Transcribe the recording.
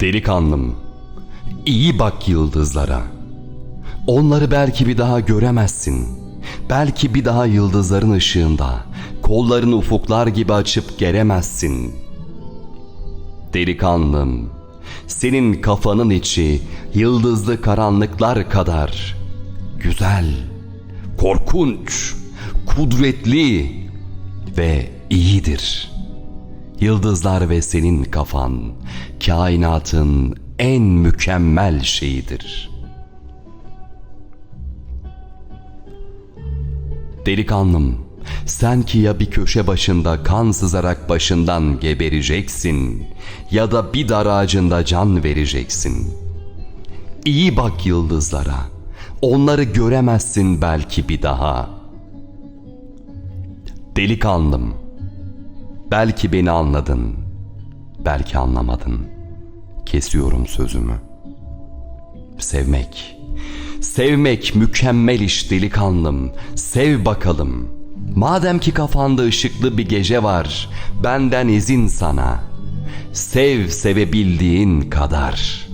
Delikanlım, iyi bak yıldızlara. Onları belki bir daha göremezsin. Belki bir daha yıldızların ışığında kollarını ufuklar gibi açıp geremezsin. Delikanlım, senin kafanın içi yıldızlı karanlıklar kadar güzel, korkunç, kudretli ve iyidir. Yıldızlar ve senin kafan kainatın en mükemmel şeyidir. Delikanlım, sen ki ya bir köşe başında kan sızarak başından gebereceksin ya da bir dar ağacında can vereceksin. İyi bak yıldızlara. Onları göremezsin belki bir daha. Delikanlım, belki beni anladın, belki anlamadın. Kesiyorum sözümü. Sevmek. Sevmek mükemmel iş delikanlım. Sev bakalım. Madem ki kafanda ışıklı bir gece var, benden izin sana. Sev sevebildiğin kadar.''